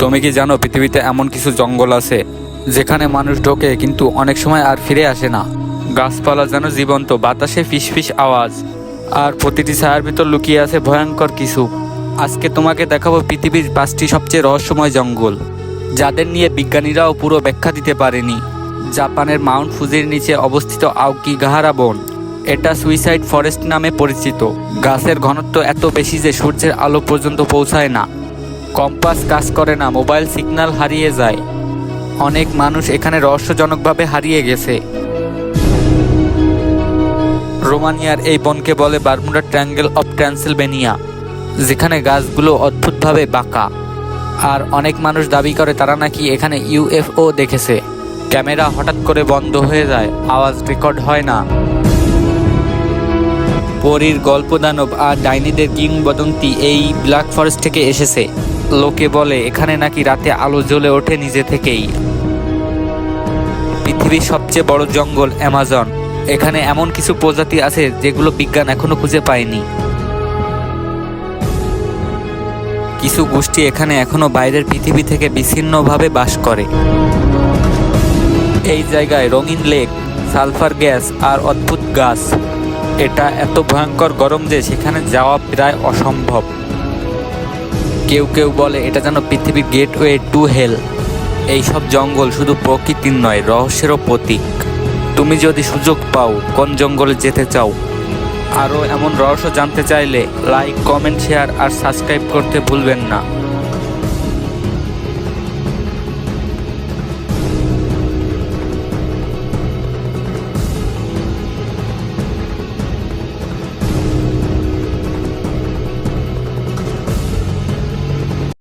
তুমি কি জানো পৃথিবীতে এমন কিছু জঙ্গল আছে যেখানে মানুষ ঢোকে কিন্তু অনেক সময় আর ফিরে আসে না? গাছপালা যেন জীবন্ত, বাতাসে ফিসফিস আওয়াজ। আর প্রতিটি ছায়ার ভিতর লুকিয়ে আছে ভয়ঙ্কর কিছু। আজকে তোমাকে দেখাবো পৃথিবীর পাঁচটি সবচেয়ে রহস্যময় জঙ্গল, যাদের নিয়ে বিজ্ঞানীরাও পুরো ব্যাখ্যা দিতে পারেনি। জাপানের মাউন্ট ফুজির নিচে অবস্থিত আউকি গাহারা বন, এটা সুইসাইড ফরেস্ট নামে পরিচিত। গাছের ঘনত্ব এত বেশি যে সূর্যের আলো পর্যন্ত পৌঁছায় না। কম্পাস কাজ করে না, মোবাইল সিগন্যাল হারিয়ে যায়। অনেক মানুষ এখানে রহস্যজনকভাবে হারিয়ে গেছে। রোমানিয়ার এই বনকে বলে বারমুডা ট্রায়াঙ্গেল অফ ট্রান্সিলভেনিয়া, যেখানে গাছগুলো অদ্ভুতভাবে বাঁকা। আর অনেক মানুষ দাবি করে তারা নাকি এখানে ইউএফও দেখেছে। ক্যামেরা হঠাৎ করে বন্ধ হয়ে যায়, আওয়াজ রেকর্ড হয় না। পরীর গল্প দানব আর ডাইনিদের কিংবদন্তি এই ব্ল্যাক ফরেস্ট থেকে এসেছে। লোকে বলে, এখানে নাকি রাতে আলো জ্বলে ওঠে নিজে থেকেই। পৃথিবীর সবচেয়ে বড় জঙ্গল অ্যামাজন। এখানে এমন কিছু প্রজাতি আছে যেগুলো বিজ্ঞান এখনও খুঁজে পায়নি। কিছু গোষ্ঠী এখানে এখনও বাইরের পৃথিবী থেকে বিচ্ছিন্নভাবে বাস করে। এই জায়গায় রঙিন লেক, সালফার গ্যাস আর অদ্ভুত গাছ। এটা এত ভয়ঙ্কর গরম যে সেখানে যাওয়া প্রায় অসম্ভব। কেউ কেউ বলে এটা যেন পৃথিবীর গেটওয়ে টু হেল। এইসব জঙ্গল শুধু প্রকৃতির নয়, রহস্যেরও প্রতীক। তুমি যদি সুযোগ পাও, কোন জঙ্গলে যেতে চাও? আরও এমন রহস্য জানতে চাইলে লাইক কমেন্ট শেয়ার আর সাবস্ক্রাইব করতে ভুলবেন না।